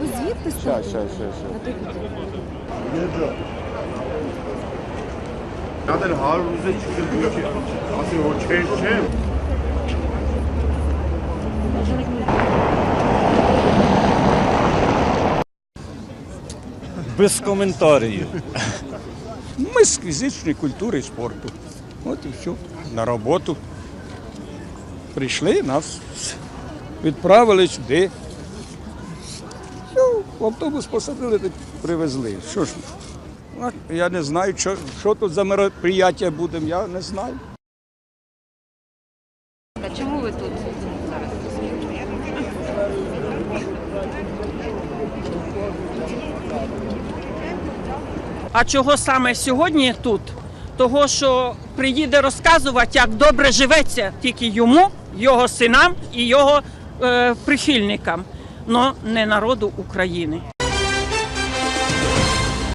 Ви звідти Ща, ща, ща, ща. Gece. Nadir Harun bize çıkıyor diyor ki, Asıl o şey çeşe. Без коментарів. Ми з фізичної культури і спорту. От і все. На роботу. Прийшли, нас відправили сюди. Все, в автобус посадили, привезли. Що ж, я не знаю, що, що тут за мероприяття будемо, я не знаю. А чому ви тут А чого саме сьогодні тут? Того, що приїде розказувати, як добре живеться тільки йому, його синам і його е, прихильникам, але не народу України.